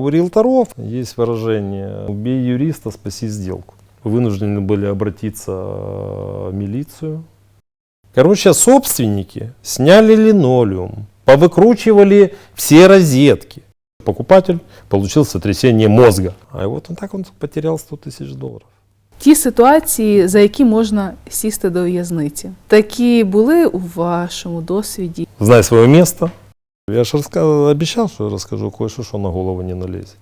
у риэлторов есть выражение «убей юриста, спаси сделку». Вынуждены были обратиться э, в милицию. Короче, собственники сняли линолеум, повыкручивали все розетки. Покупатель получил сотрясение мозга. А вот он так он потерял 100 тысяч долларов. Ті ситуації, за які можна сісти до в'язниці, такі були у вашому досвіді. Знай свое место. я же раска- обещал, что расскажу кое-что, что на голову не налезет.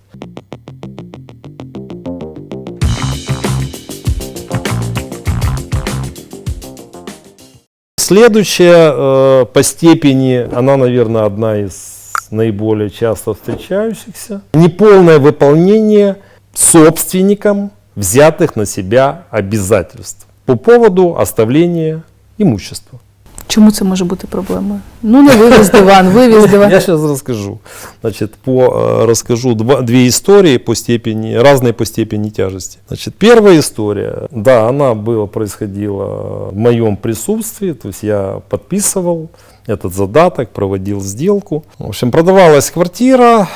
Следующая э, по степени, она, наверное, одна из наиболее часто встречающихся. Неполное выполнение собственником взятых на себя обязательств по поводу оставления имущества. Чому це може бути проблемою? Ну не вивіз диван, вивіз диван. Я сейчас расскажу. Значит, по, расскажу два, две истории по степени, разные по степени тяжести. Значит, первая история, да, она была, происходила в моем присутствии, то есть я подписывал этот задаток, проводил сделку. В общем, продавалась квартира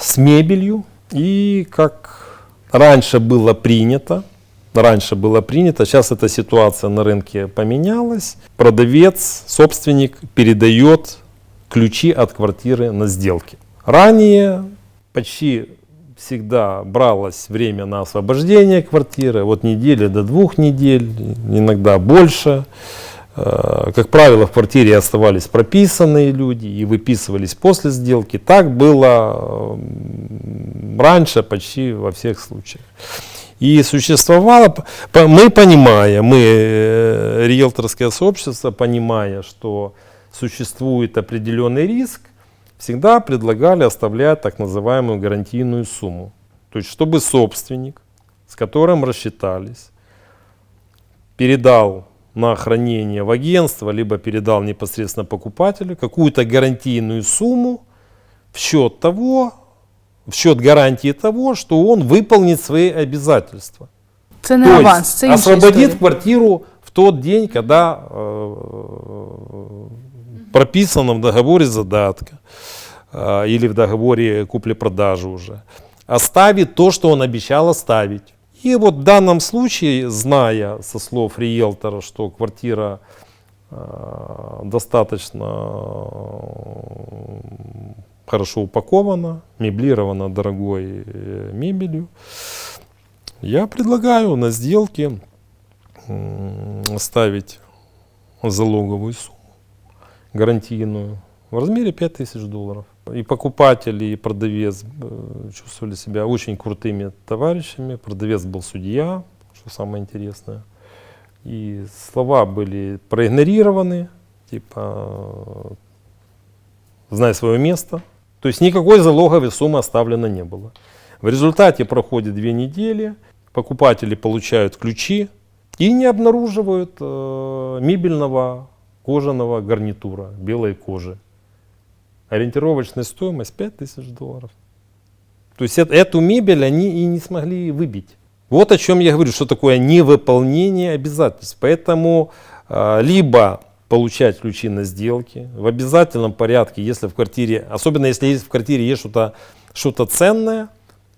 с мебелью, и как раньше было принято, раньше было принято, сейчас эта ситуация на рынке поменялась. Продавец, собственник передает ключи от квартиры на сделке. Ранее почти всегда бралось время на освобождение квартиры, от недели до двух недель, иногда больше. Э, Как правило, в квартире оставались прописанные люди и выписывались после сделки. Так было раньше почти во всех случаях. И существовало, мы понимая, мы, э, риэлторское сообщество, понимая, что существует определенный риск, всегда предлагали оставлять так называемую гарантийную сумму. То есть, чтобы собственник, с которым рассчитались, передал на хранение в агентство, либо передал непосредственно покупателю какую-то гарантийную сумму в счет того, в счет гарантии того, что он выполнит свои обязательства. Це не То есть аванс, це інша освободит історія. квартиру в тот день, когда э, прописано в договоре задатка э, или в договоре купли-продажи уже. Оставит то, что он обещал оставить. И вот в данном случае, зная со слов риэлтора, что квартира э, достаточно э, хорошо упакована, меблирована дорогой э, мебелью, я предлагаю на сделке м, оставить залоговую сумму гарантийную в размере 5000 долларов. И покупатель, и продавец э, чувствовали себя очень крутыми товарищами. Продавец был судья, что самое интересное. И слова были проигнорированы, типа «знай свое место». То есть никакой залоговой суммы оставлено не было. В результате проходит две недели, покупатели получают ключи и не обнаруживают э, мебельного кожаного гарнитура белой кожи. Ориентировочная стоимость 5000 долларов. То есть эт- эту мебель они и не смогли выбить. Вот о чем я говорю, что такое невыполнение обязательств. Поэтому э, либо получать ключи на сделки в обязательном порядке, если в квартире, особенно если есть в квартире есть что-то что ценное,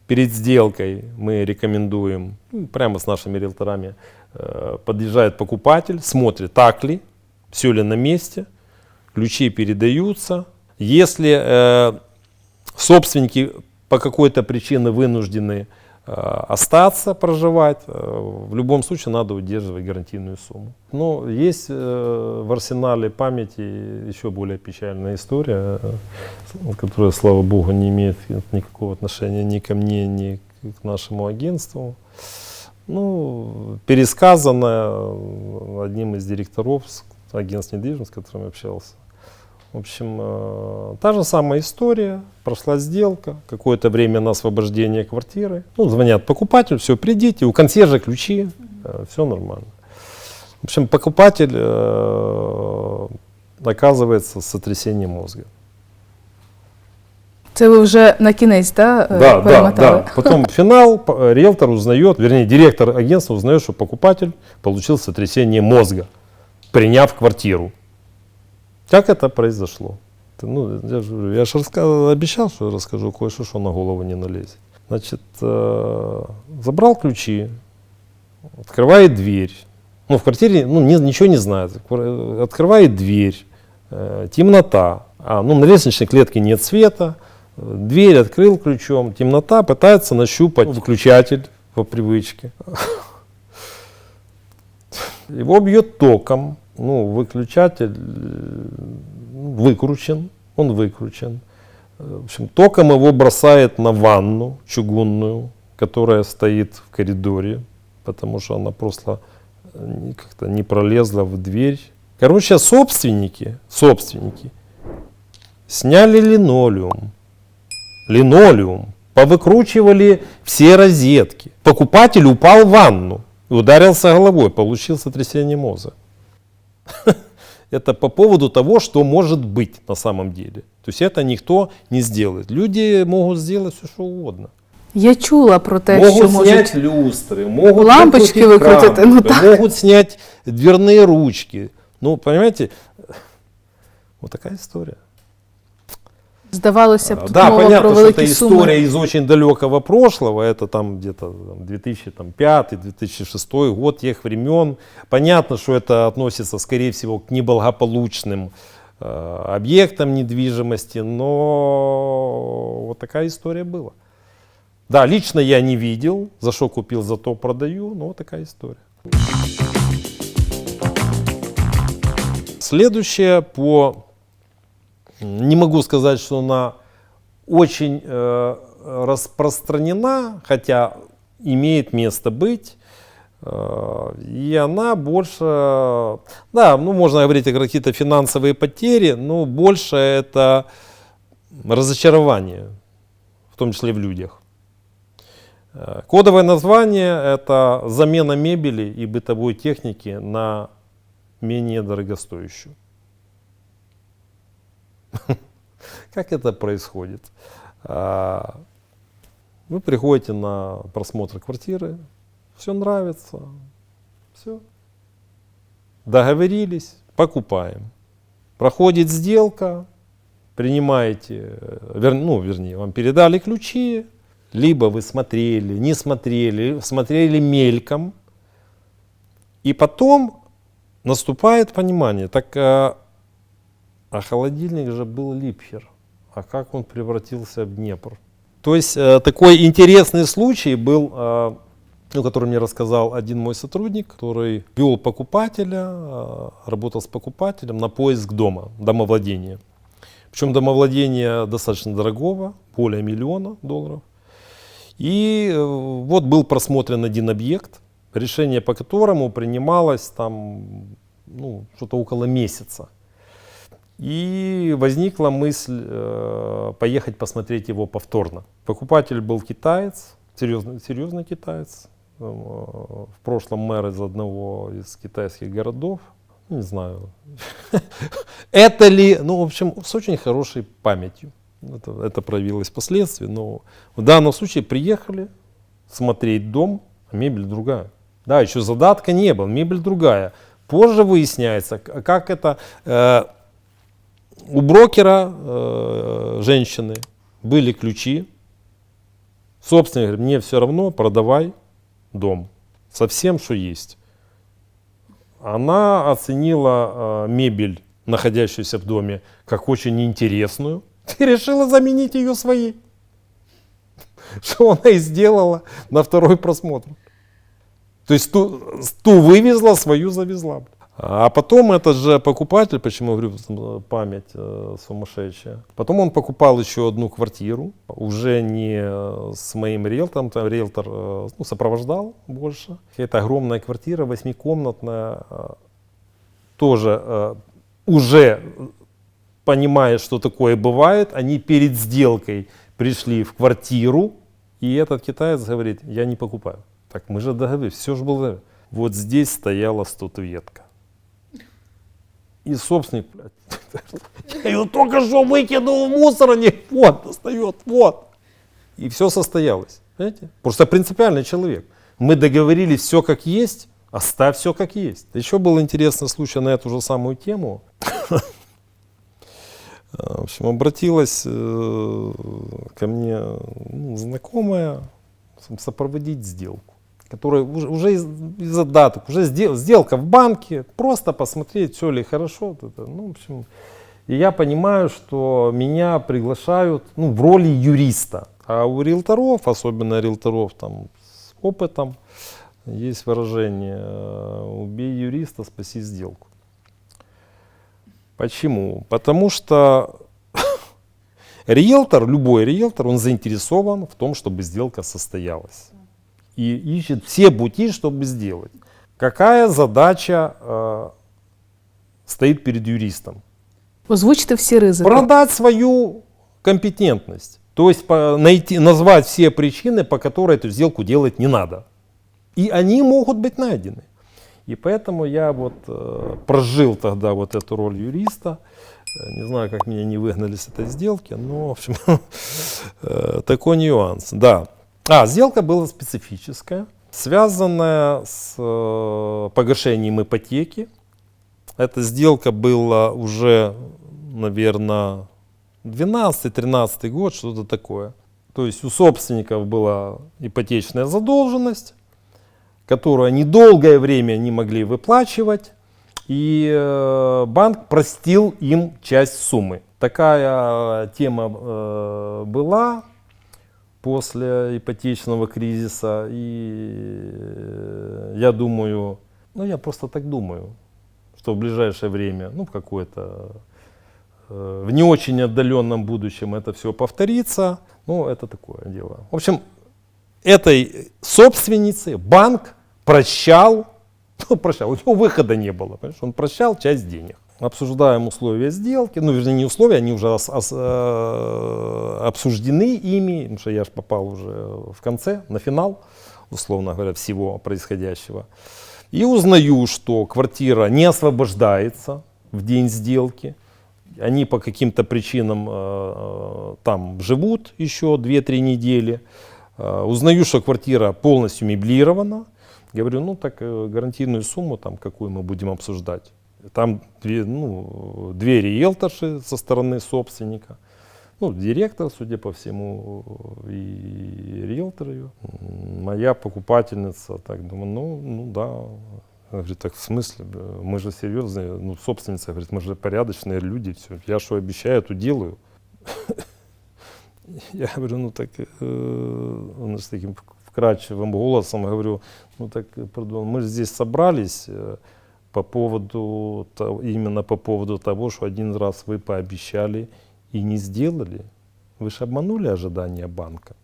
перед сделкой мы рекомендуем, ну, прямо с нашими риэлторами, э, подъезжает покупатель, смотрит, так ли, все ли на месте, ключи передаются. Если э, собственники по какой-то причине вынуждены остаться проживать, э, в любом случае надо удерживать гарантийную сумму. Но есть э, в арсенале памяти еще более печальная история, э, которая, слава богу, не имеет никакого отношения ни ко мне, ни к нашему агентству. Ну, пересказано одним из директоров с- агентств недвижимости, с которым я общался. В общем, э, та же самая история. Прошла сделка, какое-то время на освобождение квартиры. Ну, звонят покупателю, все, придите, у консьержа ключи, все нормально. В общем, покупатель э, оказывается с сотрясением мозга. Це ви вже на кінець, да, Да, да, да. Потом финал, э, риэлтор узнает, вернее, директор агентства узнает, что покупатель получил сотрясение мозга, приняв квартиру. Как это произошло? Ты, Ну, я же, я же раска- обещал, что расскажу кое-что, что на голову не налезет. Значит, э, забрал ключи, открывает дверь. Ну, в квартире ну, не- ничего не знает. Открывает дверь, э, темнота. А, ну, на лестничной клетке нет света. Дверь открыл ключом, темнота, пытается нащупать выключатель по привычке. Его бьет током, ну, выключатель э, ну, выкручен, он выкручен. Э, В общем, током его бросает на ванну чугунную, которая стоит в коридоре, потому что она просто э, как-то не пролезла в дверь. Короче, собственники, собственники сняли линолеум, линолеум, повыкручивали все розетки. Покупатель упал в ванну и ударился головой, получил сотрясение мозга. Это по поводу того, что может быть на самом деле. То есть это никто не сделает. Люди могут сделать все, что угодно. Я чула про те, могут що снять можуть люстры, могут Лампочки выкрутить ну так. могут снять дверные ручки. Ну, понимаете, вот такая история. Здавалося б, тут да, понятно, что это история из очень далекого прошлого. Это там где-то 2005-2006 год тех времен. Понятно, что это относится, скорее всего, к неблагополучным э, объектам недвижимости, но вот такая история была. Да, лично я не видел, за что купил, за то продаю, но вот такая история. Следующее по не могу сказать, что она очень э, распространена, хотя имеет место быть. Э, и она больше, да, ну можно говорить о какие-то финансовые потери, но больше это разочарование, в том числе в людях. Э, Кодовое название это замена мебели и бытовой техники на менее дорогостоящую. Как это происходит? А, Вы приходите на просмотр квартиры, все нравится, все. Договорились, покупаем. Проходит сделка, принимаете, э, вер- ну, вернее, вам передали ключи, либо вы смотрели, не смотрели, смотрели мельком, и потом наступает понимание, так а, холодильник же был Липхер. А как он превратился в Днепр? То есть э, такой интересный случай был, э, ну, который мне рассказал один мой сотрудник, который вел покупателя, э, работал с покупателем на поиск дома, домовладения. Причем домовладение достаточно дорогого, более миллиона долларов. И э, вот был просмотрен один объект, решение по которому принималось там ну, что-то около месяца. И возникла мысль э, поехать посмотреть его повторно. Покупатель был китаец, серьезный, серьезный китаец, э, в прошлом мэр из одного из китайских городов. Не знаю, это ли, ну, в общем, с очень хорошей памятью. Это, это проявилось впоследствии, но в данном случае приехали смотреть дом, а мебель другая. Да, еще задатка не было, мебель другая. Позже выясняется, как это э, у брокера э, женщины были ключи. Собственно говоря, мне все равно, продавай дом со всем, что есть. Она оценила э, мебель, находящуюся в доме, как очень интересную и решила заменить ее своей. Что она и сделала на второй просмотр. То есть ту, ту вывезла, свою завезла. А потом этот же покупатель, почему я говорю, э, память э, сумасшедшая, потом он покупал еще одну квартиру, уже не э, с моим риэлтором, там риэлтор э, ну, сопровождал больше. Это огромная квартира, восьмикомнатная, э, тоже э, уже понимая, что такое бывает, они перед сделкой пришли в квартиру, и этот китаец говорит, я не покупаю. Так мы же договорились, все же было. Вот здесь стояла статуэтка. И собственник, блядь, я ее только что выкинул в мусорник, вот, достает, вот. И все состоялось. Понимаете? Просто принципиальный человек. Мы договорились все как есть, оставь все как есть. Еще был интересный случай на эту же самую тему. В общем, обратилась э, ко мне ну, знакомая сопроводить сделку, которая уже, уже из, из задаток, уже сдел, сделка в банке, просто посмотреть, все ли хорошо. Это, ну, в общем, и я понимаю, что меня приглашают ну, в роли юриста. А у риэлторов, особенно риэлторов там, с опытом, есть выражение «убей юриста, спаси сделку». Почему? Потому что риэлтор, любой риэлтор, он заинтересован в том, чтобы сделка состоялась. И ищет все пути, чтобы сделать. Какая задача э, стоит перед юристом? Озвучити всі ризики. Продать свою компетентность. То есть по, найти, назвать все причины, по которой эту сделку делать не надо. И они могут быть найдены. И поэтому я вот э, прожил тогда вот эту роль юриста. Э, не знаю, как меня не выгнали с этой сделки, но, в общем, э, такой нюанс. Да. А, сделка была специфическая, связанная с э, погашением ипотеки. Эта сделка была уже, наверное, 12-13 год, что-то такое. То есть у собственников была ипотечная задолженность, которую они долгое время не могли выплачивать, и э, банк простил им часть суммы. Такая тема э, была после ипотечного кризиса, и э, я думаю, ну я просто так думаю, что в ближайшее время, ну в какое-то в не очень отдаленном будущем это все повторится. Ну, это такое дело. В общем, этой собственнице банк прощал, ну, прощал, у него выхода не было, понимаешь? он прощал часть денег. Обсуждаем условия сделки, ну, вернее, не условия, они уже ос, ос, э, обсуждены ими, потому что я же попал уже в конце, на финал, условно говоря, всего происходящего. И узнаю, что квартира не освобождается в день сделки, они по каким-то причинам э, э там живут еще 2-3 недели. Э, узнаю, что квартира полностью меблирована. Говорю, ну так э, гарантийную сумму, там, какую мы будем обсуждать. Там две, ну, две риэлторши со стороны собственника. Ну, директор, судя по всему, и риэлтор ее. Моя покупательница, так думаю, ну, ну да. Она говорит, так в смысле? Мы же серьезные, ну, собственница говорит, мы же порядочные люди, все. Я что обещаю, то делаю. Я говорю, ну так, э, с таким вкрадчивым голосом говорю, ну так, пардон, мы же здесь собрались э, по поводу, именно по поводу того, что один раз вы пообещали и не сделали. Вы же обманули ожидания банка.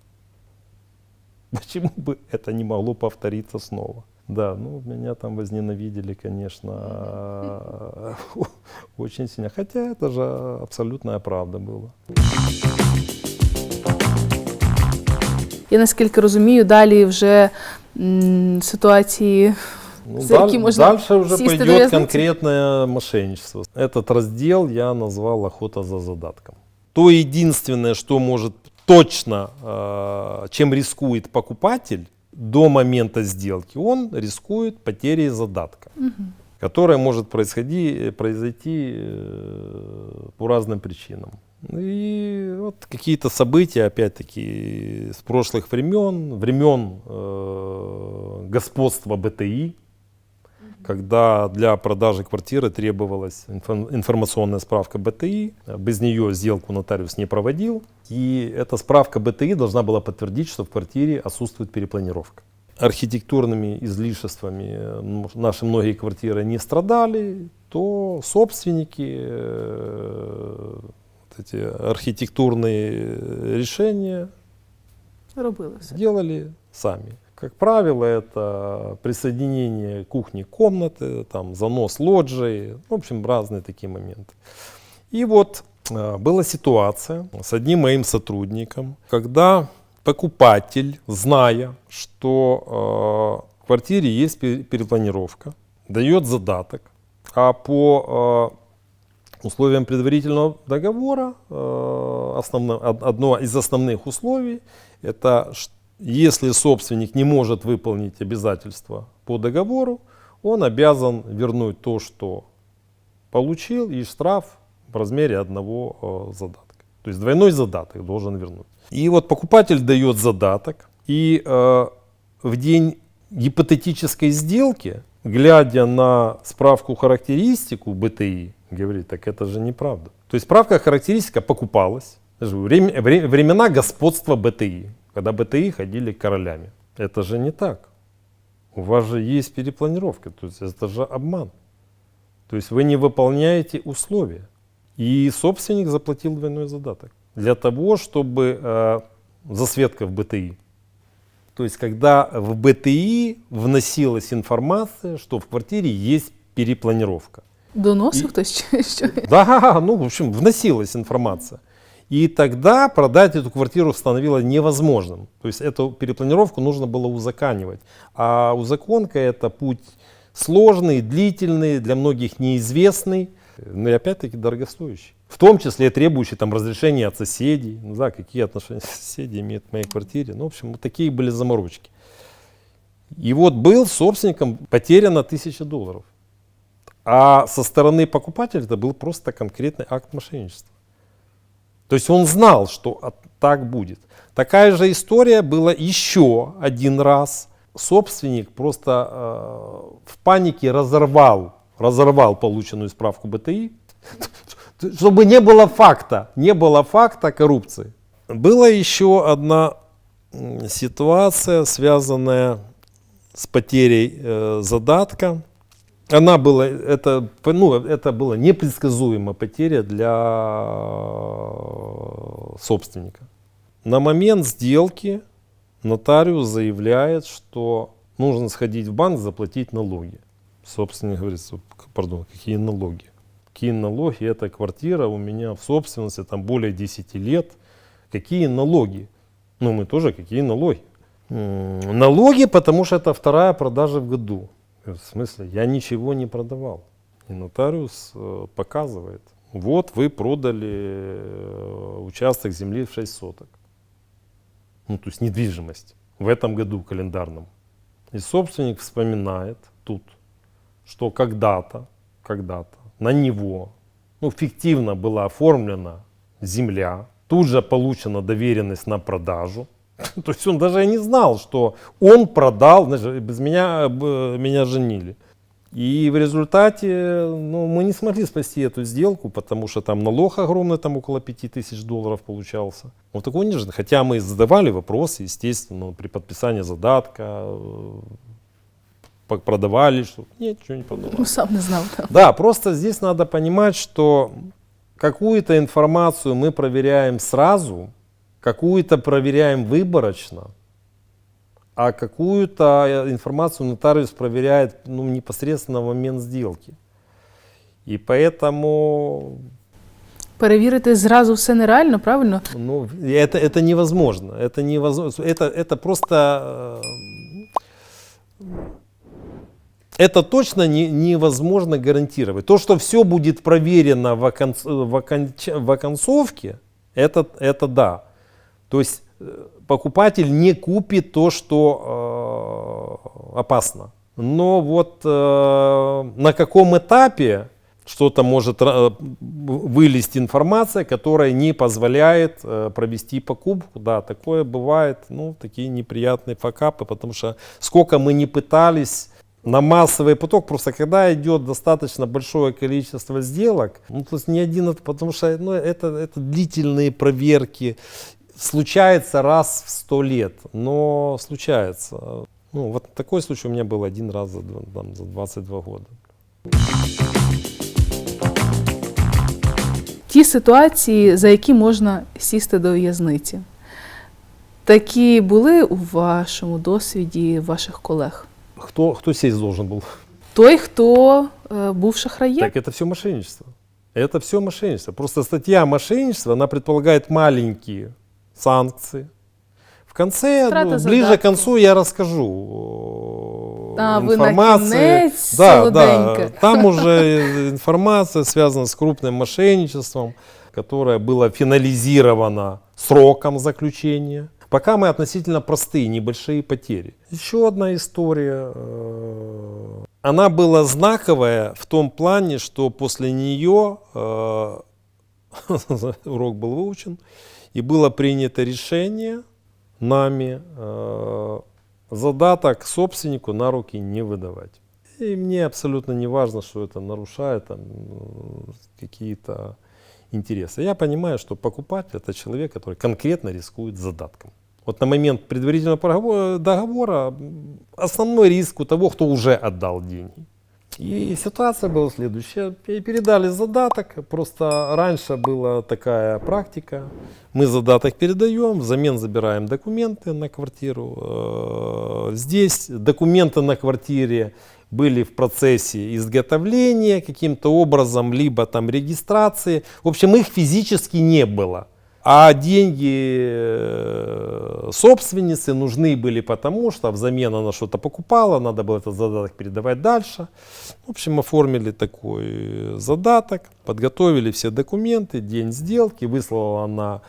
Почему бы это не могло повториться снова? Да, ну меня там возненавидели, конечно, очень сильно. Хотя это же абсолютная правда была. Я наскільки розумію, далі вже м, ситуації, ну, даль- можна дальше уже пойдет довязать? конкретное мошенничество. Этот раздел я назвал охота за задатком. То единственное, что может точно, э, чем рискует покупатель до момента сделки, он рискует потерей задатка, которая может происходи- произойти э, по разным причинам. И вот какие-то события, опять-таки, с прошлых времен, времен э, господства БТИ, когда для продажи квартиры требовалась инфо- информационная справка БТИ. Без нее сделку нотариус не проводил. И эта справка БТИ должна была подтвердить, что в квартире отсутствует перепланировка. Архитектурными излишествами э, наши многие квартиры не страдали, то собственники э, вот эти архитектурные решения робили все. делали сами. Как правило, это присоединение кухни к комнаты, там, занос лоджии, в общем, разные такие моменты. И вот э, была ситуация с одним моим сотрудником, когда покупатель, зная, что э, в квартире есть пе- перепланировка, дает задаток, а по э, условиям предварительного договора э, основно- од- одно из основных условий это если собственник не может выполнить обязательства по договору, он обязан вернуть то, что получил, и штраф в размере одного э, задатка. То есть двойной задаток должен вернуть. И вот покупатель дает задаток, и э, в день гипотетической сделки, глядя на справку характеристику БТИ, говорит, так это же неправда. То есть справка характеристика покупалась. Времена господства БТИ, когда БТИ ходили королями. Это же не так. У вас же есть перепланировка, то есть это же обман. То есть вы не выполняете условия. И собственник заплатил двойной задаток для того, чтобы э, засветка в БТИ. То есть когда в БТИ вносилась информация, что в квартире есть перепланировка. Доносив хтось? Да, ну, в общем, вносилась информация. И тогда продать эту квартиру становилось невозможным. То есть эту перепланировку нужно было узаканивать. А узаконка это путь сложный, длительный, для многих неизвестный, но и опять-таки дорогостоящий. В том числе требующий там разрешения от соседей. Ну да, какие отношения соседи имеют к моей квартире. Ну, в общем, вот такие были заморочки. И вот был собственником потеряно тысяча долларов. А со стороны покупателя это был просто конкретный акт мошенничества. То есть он знал, что так будет. Такая же история была еще один раз. Собственник просто э, в панике разорвал, разорвал полученную справку БТИ, чтобы не было факта, не было факта коррупции. Была еще одна ситуация, связанная с потерей э, задатка. Она была, это, ну, это была непредсказуемая потеря для собственника. На момент сделки нотариус заявляет, что нужно сходить в банк, заплатить налоги. Собственник говорит, пардон, какие налоги? Какие налоги? Это квартира у меня в собственности, там более 10 лет. Какие налоги? Ну, мы тоже, какие налоги? Налоги, потому что это вторая продажа в году. В смысле? Я ничего не продавал. И нотариус э, показывает. Вот вы продали э, участок земли в 6 соток. Ну, то есть недвижимость в этом году календарном. И собственник вспоминает тут, что когда-то, когда-то на него ну, фиктивно была оформлена земля, тут же получена доверенность на продажу, То есть он даже не знал, что он продал, знаешь, без меня, меня женили. И в результате ну, мы не смогли спасти эту сделку, потому что там налог огромный, там около 5000 долларов получался. Вот такой не Хотя мы задавали вопросы, естественно, при подписании задатка, э, продавали, что нет, ничего не продавали. Ну, сам не знал. Да. да, просто здесь надо понимать, что какую-то информацию мы проверяем сразу, какую-то проверяем выборочно, а какую-то информацию нотариус проверяет ну, непосредственно в момент сделки. И поэтому... Перевірити зразу все нереально, правильно? Ну, это, это невозможно. Это, невозможно. Это, это просто... Э, это точно не, невозможно гарантировать. То, что все будет проверено в, окон, в, оконч, в оконцовке, это, это да. То есть э, покупатель не купит то, что э, опасно. Но вот э, на каком этапе что-то может вылезть информация, которая не позволяет провести покупку. Да, такое бывает, ну, такие неприятные факапы, потому что сколько мы не пытались на массовый поток, просто когда идет достаточно большое количество сделок, ну, то есть не один, потому что ну, это, это длительные проверки, случается раз в сто лет, но случается. Ну, вот такой случай у меня был один раз за, там, за 22 года. Ті ситуації, за які можна сісти до в'язниці, такі були у вашому досвіді ваших колег? Хто, хто сесть должен был? Той, хто е, був шахраєм? Так это все мошенничество. Это все мошенничество. Просто статья мошенничества, она предполагает маленькие санкции. В конце, ну, ближе к концу я расскажу а, информации. да, да, там уже информация связана с крупным мошенничеством, которое было финализировано сроком заключения. Пока мы относительно простые, небольшие потери. Еще одна история. Э, она была знаковая в том плане, что после нее э, урок был выучен, и было принято решение нами э, задаток собственнику на руки не выдавать. И мне абсолютно не важно, что это нарушает там, э, какие-то интересы. Я понимаю, что покупатель это человек, который конкретно рискует задатком. Вот на момент предварительного договора основной риск у того, кто уже отдал деньги. И ситуация была следующая. Пе- Передали задаток. Просто раньше была такая практика. Мы задаток передаем, взамен забираем документы на квартиру. Э, Здесь документы на квартире были в процессе изготовления каким-то образом, либо там регистрации. В общем, их физически не было. А деньги э, собственницы нужны были потому, что взамен она что-то покупала, надо было этот задаток передавать дальше. В общем, оформили такой задаток, подготовили все документы, день сделки, выслала она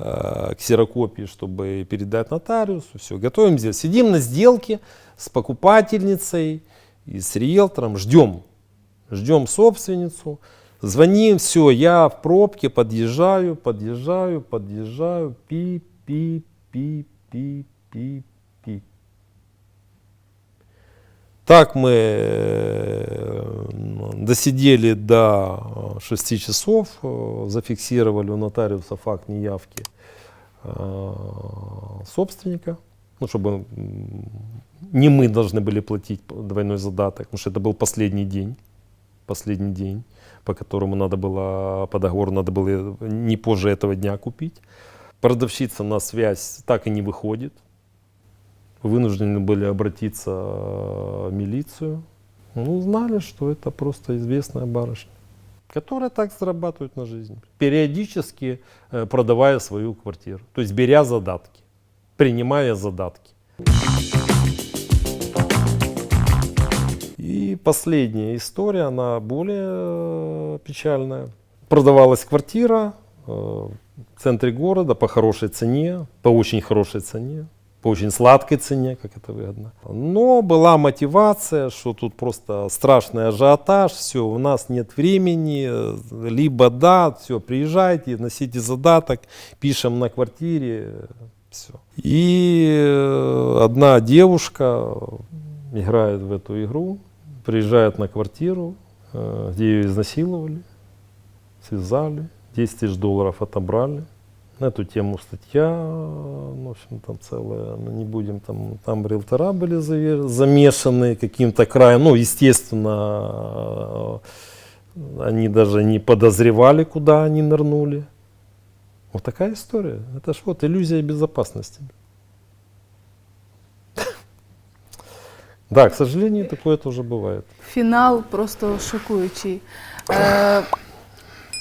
э, ксерокопии, чтобы передать нотариусу. Все, готовим сделку. Сидим на сделке с покупательницей и с риэлтором, ждем. Ждем собственницу. Звоним, все, я в пробке, подъезжаю, подъезжаю, подъезжаю, пи, пи, пи, пи, пи, пи. Так мы э, досидели до 6 часов, э, зафиксировали у нотариуса факт неявки э, собственника, ну, чтобы не мы должны были платить двойной задаток, потому что это был последний день, последний день, по которому надо было, по договору надо было не позже этого дня купить. Продавщица на связь так и не выходит. Вынуждены были обратиться в милицию. Ну, знали, что это просто известная барышня, которая так зарабатывает на жизнь, периодически э, продавая свою квартиру, то есть беря задатки, принимая задатки. И последняя история, она более э, печальная. Продавалась квартира э, в центре города по хорошей цене, по очень хорошей цене, по очень сладкой цене, как это выгодно. Но была мотивация, что тут просто страшный ажиотаж, все, у нас нет времени, э, либо да, все, приезжайте, носите задаток, пишем на квартире, все. И одна девушка играет в эту игру, приезжает на квартиру, э, где ее изнасиловали, связали, 10 тысяч долларов отобрали. На эту тему статья, ну, в общем, там целая, мы не будем, там, там риэлтора были замешаны каким-то краем, ну, естественно, э, они даже не подозревали, куда они нырнули. Вот такая история. Это ж вот иллюзия безопасности. Да, к сожалению, такое тоже бывает. Фінал просто шокуючий. Е,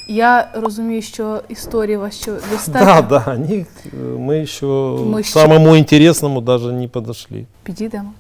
я розумію, що історія вас що Да, достатньо. да, они, э, мы еще Мы к еще- самому интересному даже не подошли. Підійдемо.